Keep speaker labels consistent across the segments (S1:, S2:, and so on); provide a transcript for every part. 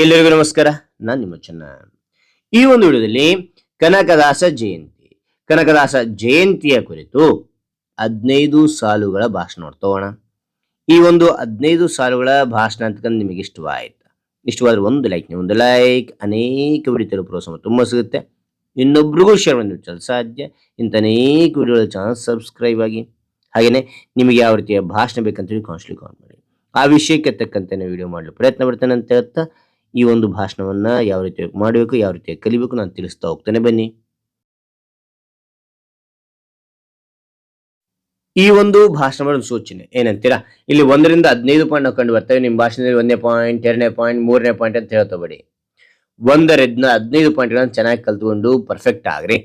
S1: ಎಲ್ಲರಿಗೂ ನಮಸ್ಕಾರ. ನಾನು ನಿಮ್ಮ ಚೆನ್ನ. ಈ ಒಂದು ವಿಡಿಯೋದಲ್ಲಿ ಕನಕದಾಸ ಜಯಂತಿ. ಕನಕದಾಸ ಜಯಂತಿಯ ಕುರಿತು ಹದಿನೈದು ಸಾಲುಗಳ ಭಾಷಣ ನೋಡ್ತೋಣ ಈ ಒಂದು ಹದಿನೈದು ಸಾಲುಗಳ ಭಾಷಣ ಅಂತಕ್ಕಂಥ ನಿಮಗೆ ಇಷ್ಟವಾಯ್ತು. ಇಷ್ಟವಾದ್ರೆ ಒಂದು ಲೈಕ್ ನೀವು ಒಂದು ಲೈಕ್ ಅನೇಕ ವಿಡಿಯೋ ತಲುಪುವ ಪ್ರೋತ್ಸಾಹ ತುಂಬ ಸಿಗುತ್ತೆ. ಇನ್ನೊಬ್ರಿಗೂ ಶೇರ್ ಮಾಡಿ ಸಾಧ್ಯ. ಇಂಥ ಅನೇಕ ವಿಡಿಯೋಗಳ ಚಾನಲ್ ಸಬ್ಸ್ಕ್ರೈಬ್ ಆಗಿ. ಹಾಗೆಯೇ ನಿಮಗೆ ಯಾವ ರೀತಿಯ ಭಾಷಣ ಬೇಕಂತ ಹೇಳಿ ಕಾನ್ಸ್ಟ್ಲಿ ಕಾಮೆಂಟ್ ಮಾಡಿ. ಆ ವಿಷಯಕ್ಕೆ ತಕ್ಕಂತೆ ವಿಡಿಯೋ ಮಾಡಲು ಪ್ರಯತ್ನ ಪಡ್ತೇನೆ ಅಂತ ಹೇಳ್ತಾ ಈ ಒಂದು ಭಾಷಣವನ್ನ ಯಾವ ರೀತಿ ಮಾಡಬೇಕು, ಯಾವ ರೀತಿ ಕಲಿಬೇಕು ನಾನು ತಿಳಿಸ್ತಾ ಹೋಗ್ತೇನೆ. ಬನ್ನಿ. ಈ ಒಂದು ಭಾಷಣ ಸೂಚನೆ ಏನಂತೀರಾ? ಇಲ್ಲಿ ಒಂದರಿಂದ ಹದಿನೈದು ಪಾಯಿಂಟ್ ನಾವು ಕಂಡು ಬರ್ತೇವೆ ನಿಮ್ಮ ಭಾಷಣದಲ್ಲಿ ಒಂದನೇ ಪಾಯಿಂಟ್, ಎರಡನೇ ಪಾಯಿಂಟ್, ಮೂರನೇ ಪಾಯಿಂಟ್ ಅಂತ ಹೇಳ್ತಾ ಬೇಡಿ ಒಂದರಿಂದ ಹದಿನೈದು ಪಾಯಿಂಟ್ಗಳನ್ನು ಚೆನ್ನಾಗಿ ಕಲ್ತ್ಕೊಂಡು ಪರ್ಫೆಕ್ಟ್ ಆಗ್ರಿ.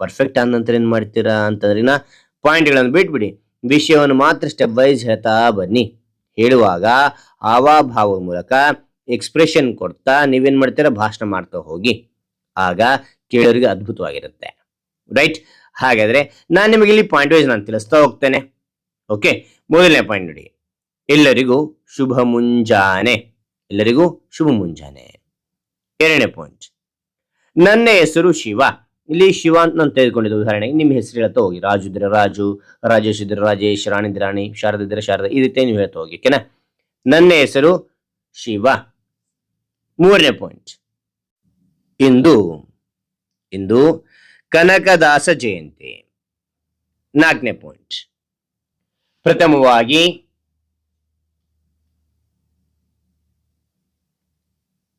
S1: ಪರ್ಫೆಕ್ಟ್ ಆದ ನಂತರ ಏನು ಮಾಡ್ತೀರಾ ಅಂತಂದ್ರಿನ ಪಾಯಿಂಟ್ಗಳನ್ನು ಬಿಟ್ಬಿಡಿ. ವಿಷಯವನ್ನು ಮಾತ್ರ ಸ್ಟೆಪ್ ವೈಸ್ ಹೇಳ್ತಾ ಬನ್ನಿ. ಹೇಳುವಾಗ ಹಾವಭಾವದ ಮೂಲಕ ಎಕ್ಸ್ಪ್ರೆಷನ್ ಕೊಡ್ತಾ ನೀವೇನ್ ಮಾಡ್ತೀರಾ? ಭಾಷಣ ಮಾಡ್ತಾ ಹೋಗಿ. ಆಗ ಕೇಳೋರಿಗೆ ಅದ್ಭುತವಾಗಿರುತ್ತೆ. ರೈಟ್ ಹಾಗಾದ್ರೆ ನಾನು ನಿಮಗೆ ಇಲ್ಲಿ ಪಾಯಿಂಟ್ ವೈಸ್ ನಾನು ತಿಳಿಸ್ತಾ ಹೋಗ್ತೇನೆ. ಓಕೆ ಮೊದಲನೇ ಪಾಯಿಂಟ್ ನೋಡಿ. ಎಲ್ಲರಿಗೂ ಶುಭ ಮುಂಜಾನೆ. ಎಲ್ಲರಿಗೂ ಶುಭ ಮುಂಜಾನೆ. ಎರಡನೇ ಪಾಯಿಂಟ್ ನನ್ನ ಹೆಸರು ಶಿವ. ಇಲ್ಲಿ ಶಿವ ಅಂತ ನಾನು ತೆಗೆದುಕೊಂಡಿದ್ದ ಉದಾಹರಣೆಗೆ ನಿಮ್ಮ ಹೆಸರು ಹೇಳ್ತಾ ಹೋಗಿ. ರಾಜು ಇದ್ರೆ ರಾಜು ರಾಜೇಶ್ ಇದ್ರೆ ರಾಜೇಶ್ ರಾಣಿ ರಾಣಿ ಶಾರದ ಇದ್ರೆ ಶಾರದಾ, ಈ ರೀತಿ ನೀವು ಹೇಳ್ತಾ ಹೋಗಿ. ಓಕೆನಾ ನನ್ನ ಹೆಸರು ಶಿವ. ಮೂರನೇ ಪಾಯಿಂಟ್ ಇಂದು ಇಂದು ಕನಕದಾಸ ಜಯಂತಿ. ನಾಲ್ಕನೇ ಪಾಯಿಂಟ್ ಪ್ರಥಮವಾಗಿ,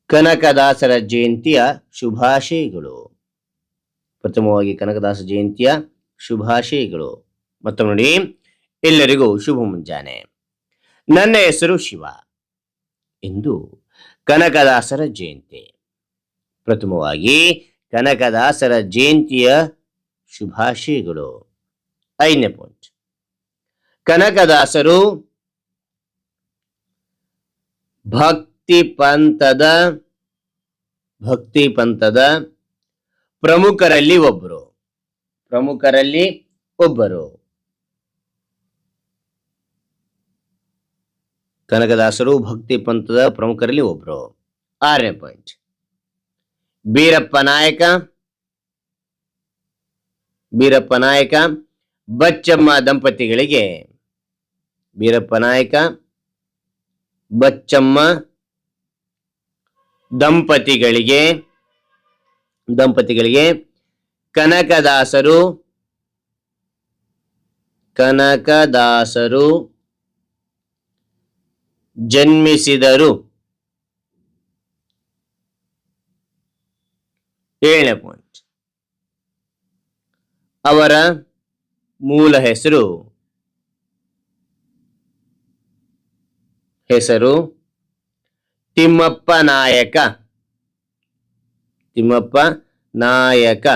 S1: ಕನಕದಾಸರ ಜಯಂತಿಯ ಶುಭಾಶಯಗಳು. ಪ್ರಥಮವಾಗಿ ಕನಕದಾಸ ಜಯಂತಿಯ ಶುಭಾಶಯಗಳು. ಮತ್ತೊಮ್ಮೆ ನೋಡಿ, ಎಲ್ಲರಿಗೂ ಶುಭ ಮುಂಜಾನೆ. ನನ್ನ ಹೆಸರು ಶಿವ. ಇಂದು ಕನಕದಾಸರ ಜಯಂತಿ. ಪ್ರಥಮವಾಗಿ ಕನಕದಾಸರ ಜಯಂತಿಯ ಶುಭಾಶಯಗಳು. ಐದನೇ ಪಾಯಿಂಟ್ ಕನಕದಾಸರು ಭಕ್ತಿ ಪಂಥದ ಭಕ್ತಿ ಪಂಥದ ಪ್ರಮುಖರಲ್ಲಿ ಒಬ್ಬರು. ಪ್ರಮುಖರಲ್ಲಿ ಒಬ್ಬರು. ಕನಕದಾಸರು ಭಕ್ತಿ ಪಂಥದ ಪ್ರಮುಖರಲ್ಲಿ ಒಬ್ಬರು ಆರನೇ ಪಾಯಿಂಟ್ ಬೀರಪ್ಪ ನಾಯಕ. ಬೀರಪ್ಪ ನಾಯಕ, ಬಚ್ಚಮ್ಮ ದಂಪತಿಗಳಿಗೆ. ಬೀರಪ್ಪ ನಾಯಕ, ಬಚ್ಚಮ್ಮ ದಂಪತಿಗಳಿಗೆ. ದಂಪತಿಗಳಿಗೆ ಕನಕದಾಸರು. ಕನಕದಾಸರು. ಜನ್ಮಿಸಿದರು. ಏಳನೇ ಪಾಯಿಂಟ್ ಅವರ ಮೂಲ ಹೆಸರು ಹೆಸರು ತಿಮ್ಮಪ್ಪ ನಾಯಕ. ತಿಮ್ಮಪ್ಪ ನಾಯಕ.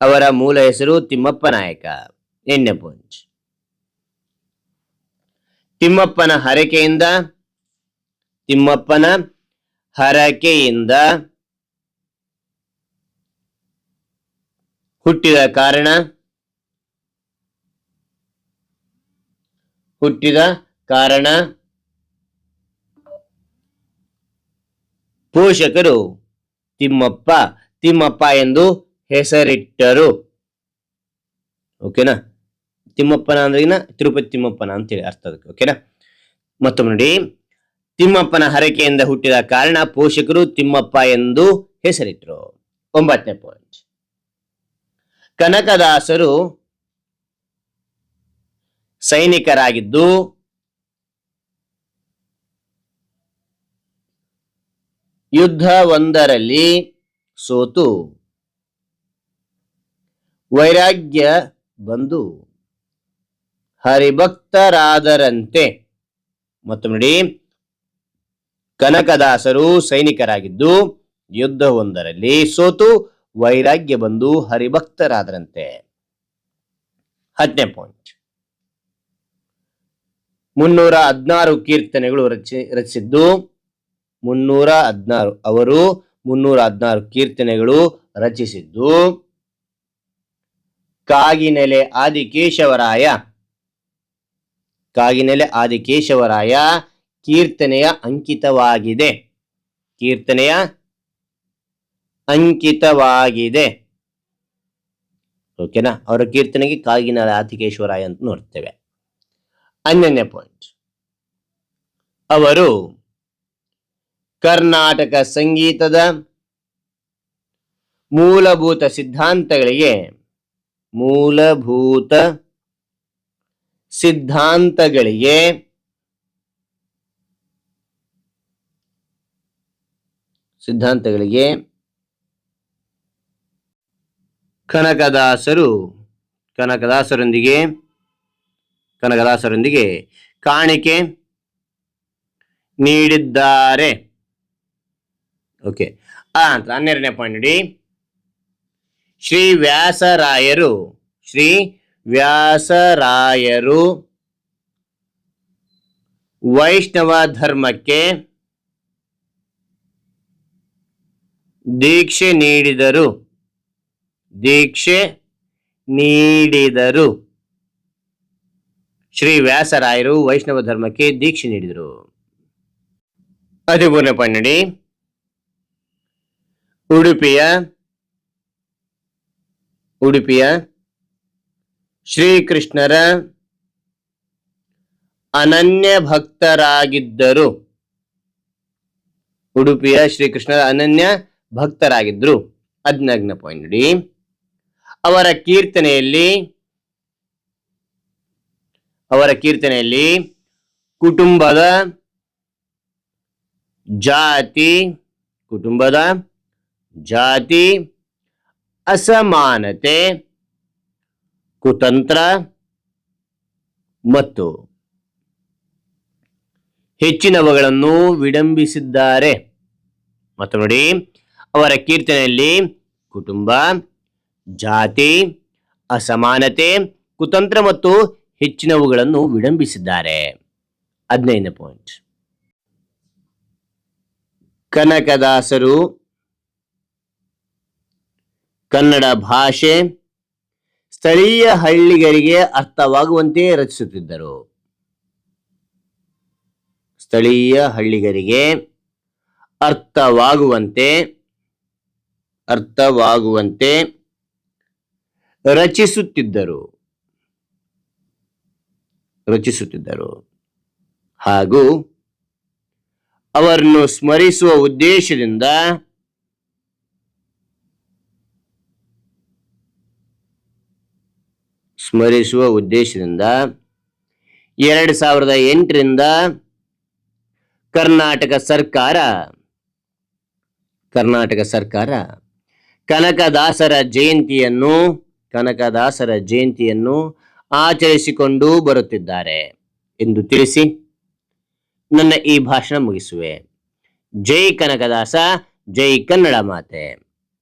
S1: ಅವರ ಮೂಲ ಹೆಸರು ತಿಮ್ಮಪ್ಪ ನಾಯಕ. ಎಂಟನೇ ತಿಮ್ಮಪ್ಪನ ಹರಕೆಯಿಂದ ತಿಮ್ಮಪ್ಪನ ಹರಕೆಯಿಂದ ಹುಟ್ಟಿದ ಕಾರಣ ಹುಟ್ಟಿದ ಕಾರಣ ಪೋಷಕರು ತಿಮ್ಮಪ್ಪ ತಿಮ್ಮಪ್ಪ ಎಂದು ಹೆಸರಿಟ್ಟರು. ಓಕೆನಾ ತಿಮ್ಮಪ್ಪನ ಅಂದ್ರಿಗಿನ ತಿರುಪತಿ ತಿಮ್ಮಪ್ಪನ ಅಂತೇಳಿ ಅರ್ಥ ಅದಕ್ಕೆ ಓಕೆನಾ ಮತ್ತೊಮ್ಮೆ ನೋಡಿ, ತಿಮ್ಮಪ್ಪನ ಹರಕೆಯಿಂದ ಹುಟ್ಟಿದ ಕಾರಣ ಪೋಷಕರು ತಿಮ್ಮಪ್ಪ ಎಂದು ಹೆಸರಿಟ್ರು. ಒಂಬತ್ತನೇ ಪಾಯಿಂಟ್ ಕನಕದಾಸರು ಸೈನಿಕರಾಗಿದ್ದು ಯುದ್ಧ ಒಂದರಲ್ಲಿ ಸೋತು. ವೈರಾಗ್ಯ ಬಂದು ಹರಿಭಕ್ತರಾದರಂತೆ. ಮತ್ತು ನೋಡಿ, ಕನಕದಾಸರು ಸೈನಿಕರಾಗಿದ್ದು ಯುದ್ಧವೊಂದರಲ್ಲಿ ಸೋತು ವೈರಾಗ್ಯ ಬಂದು ಹರಿಭಕ್ತರಾದರಂತೆ. ಹತ್ತನೇ ಪಾಯಿಂಟ್ ಮುನ್ನೂರ ಹದಿನಾರು ಕೀರ್ತನೆಗಳು ರಚಿ, ರಚಿಸಿದ್ದು ಮುನ್ನೂರ ಹದಿನಾರು, ಅವರು ಮುನ್ನೂರ ಹದಿನಾರು ಕೀರ್ತನೆಗಳು ರಚಿಸಿದ್ದು ಕಾಗಿನೆಲೆ ಆದಿಕೇಶವರಾಯ ಕಾಗಿನೆಲೆ ಆದಿಕೇಶವರಾಯ ಕೀರ್ತನೆಯ ಅಂಕಿತವಾಗಿದೆ. ಕೀರ್ತನೆಯ ಅಂಕಿತವಾಗಿದೆ. ಓಕೆನಾ? ಅವರ ಕೀರ್ತನೆಗೆ ಕಾಗಿನ ಆದಿಕೇಶ್ವರಾಯ ಅಂತ ನೋಡ್ತೇವೆ. ಅನ್ಯನ್ಯ ಪಾಯಿಂಟ್ ಅವರು ಕರ್ನಾಟಕ ಸಂಗೀತದ ಮೂಲಭೂತ ಸಿದ್ಧಾಂತಗಳಿಗೆ ಮೂಲಭೂತ ಸಿದ್ಧಾಂತಗಳಿಗೆ ಸಿದ್ಧಾಂತಗಳಿಗೆ ಕನಕದಾಸರು, ಕನಕದಾಸರೊಂದಿಗೆ ಕನಕದಾಸರೊಂದಿಗೆ ಕಾಣಿಕೆ ನೀಡಿದ್ದಾರೆ. ಓಕೆ, ಆ ಅಂತ ಹನ್ನೆರಡನೇ ಪಾಯಿಂಟ್ ನೋಡಿ. ಶ್ರೀ ವ್ಯಾಸರಾಯರು, ಶ್ರೀ ವ್ಯಾಸರಾಯರು ವೈಷ್ಣವ ಧರ್ಮಕ್ಕೆ ದೀಕ್ಷೆ ನೀಡಿದರು. ದೀಕ್ಷೆ ನೀಡಿದರು. ಶ್ರೀ ವ್ಯಾಸರಾಯರು ವೈಷ್ಣವ ಧರ್ಮಕ್ಕೆ ದೀಕ್ಷೆ ನೀಡಿದರು. ಹದಿಮೂರನೇ ಪನ್ನಡಿ. ಉಡುಪಿಯ ಉಡುಪಿಯ ಶ್ರೀಕೃಷ್ಣರ ಅನನ್ಯ ಭಕ್ತರಾಗಿದ್ದರು. ಉಡುಪಿಯ ಶ್ರೀಕೃಷ್ಣರ ಅನನ್ಯ ಭಕ್ತರಾಗಿದ್ದರು ಹದಿನಾಲ್ಕನೇ ಪಾಯಿಂಟ್ ನೋಡಿ ಅವರ ಕೀರ್ತನೆಯಲ್ಲಿ ಅವರ ಕೀರ್ತನೆಯಲ್ಲಿ ಕುಟುಂಬದ ಜಾತಿ ಕುಟುಂಬದ ಜಾತಿ, ಅಸಮಾನತೆ ಕುತಂತ್ರ ಮತ್ತು ಹೆಚ್ಚಿನವುಗಳನ್ನು ವಿಡಂಬಿಸಿದ್ದಾರೆ. ಮತ್ತು ನೋಡಿ, ಅವರ ಕೀರ್ತನೆಯಲ್ಲಿ ಕುಟುಂಬ, ಜಾತಿ, ಅಸಮಾನತೆ, ಕುತಂತ್ರ ಮತ್ತು ಹೆಚ್ಚಿನವುಗಳನ್ನು ವಿಡಂಬಿಸಿದ್ದಾರೆ. ಹದಿನೈದನೇ ಪಾಯಿಂಟ್. ಕನಕದಾಸರು ಕನ್ನಡ ಭಾಷೆ ಸ್ಥಳೀಯ ಹಳ್ಳಿಗರಿಗೆ ಅರ್ಥವಾಗುವಂತೆ ರಚಿಸುತ್ತಿದ್ದರು. ಸ್ಥಳೀಯ ಹಳ್ಳಿಗರಿಗೆ ಅರ್ಥವಾಗುವಂತೆ ಅರ್ಥವಾಗುವಂತೆ ರಚಿಸುತ್ತಿದ್ದರು. ರಚಿಸುತ್ತಿದ್ದರು. ಹಾಗೂ ಅವರನ್ನು ಸ್ಮರಿಸುವ ಉದ್ದೇಶದಿಂದ ಸ್ಮರಿಸುವ ಉದ್ದೇಶದಿಂದ ಎರಡು ಸಾವಿರದ ಎಂಟರಿಂದ ಕರ್ನಾಟಕ ಸರ್ಕಾರ ಕರ್ನಾಟಕ ಸರ್ಕಾರ ಕನಕದಾಸರ ಜಯಂತಿಯನ್ನು ಕನಕದಾಸರ ಜಯಂತಿಯನ್ನು ಆಚರಿಸಿಕೊಂಡು ಬರುತ್ತಿದ್ದಾರೆ ಎಂದು ತಿಳಿಸಿ ನನ್ನ ಈ ಭಾಷಣ ಮುಗಿಸುವೆ. ಜೈ ಕನಕದಾಸ, ಜೈ ಕನ್ನಡ ಮಾತೆ.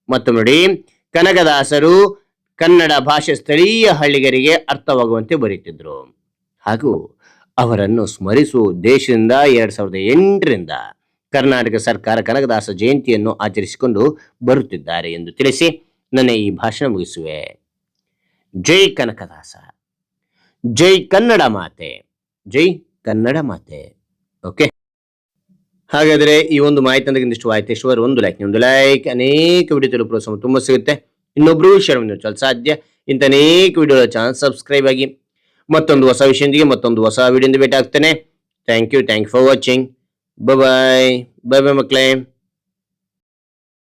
S1: ಮತ್ತು ನೋಡಿ, ಕನಕದಾಸರು ಕನ್ನಡ ಭಾಷೆ ಸ್ಥಳೀಯ ಹಳ್ಳಿಗರಿಗೆ ಅರ್ಥವಾಗುವಂತೆ ಬರೆಯುತ್ತಿದ್ದರು ಹಾಗೂ ಅವರನ್ನು ಸ್ಮರಿಸುವ ದೇಶದಿಂದ ಎರಡ್ ಸಾವಿರದ ಎಂಟರಿಂದ ಕರ್ನಾಟಕ ಸರ್ಕಾರ ಕನಕದಾಸ ಜಯಂತಿಯನ್ನು ಆಚರಿಸಿಕೊಂಡು ಬರುತ್ತಿದ್ದಾರೆ ಎಂದು ತಿಳಿಸಿ ನನ್ನ ಈ ಭಾಷಣ ಮುಗಿಸುವೆ. ಜೈ ಕನಕದಾಸ. ಜೈ ಕನ್ನಡ ಮಾತೆ. ಜೈ ಕನ್ನಡ ಮಾತೆ. ಓಕೆ? ಹಾಗಾದರೆ ಈ ಒಂದು ಮಾಹಿತಿ ಅಂದ್ರೆ ಇಂದಿಷ್ಟು ಇಷ್ಟುವರೆ ಒಂದು ಲೈಕ್ ಒಂದು ಲೈಕ್ ಅನೇಕ ವಿಡಿಯೋ ತಲುಪಲು ತುಂಬ ಸಿಗುತ್ತೆ. ಇನ್ನೊಬ್ರು ಶೇರ್ ಮಾಡಿ ಸಾಧ್ಯ. ಇಂಥ ಅನೇಕ ವಿಡಿಯೋ ಚಾನಲ್ ಸಬ್ಸ್ಕ್ರೈಬ್ ಆಗಿ ಮತ್ತೊಂದು ಹೊಸ ವಿಷಯದೊಂದಿಗೆ ಮತ್ತೊಂದು ಹೊಸ ವಿಡಿಯೋದಿಂದ ಭೇಟಿ ಆಗ್ತೇನೆ thank you thank for watching bye bye bye ಮಕ್ಕಳೇ.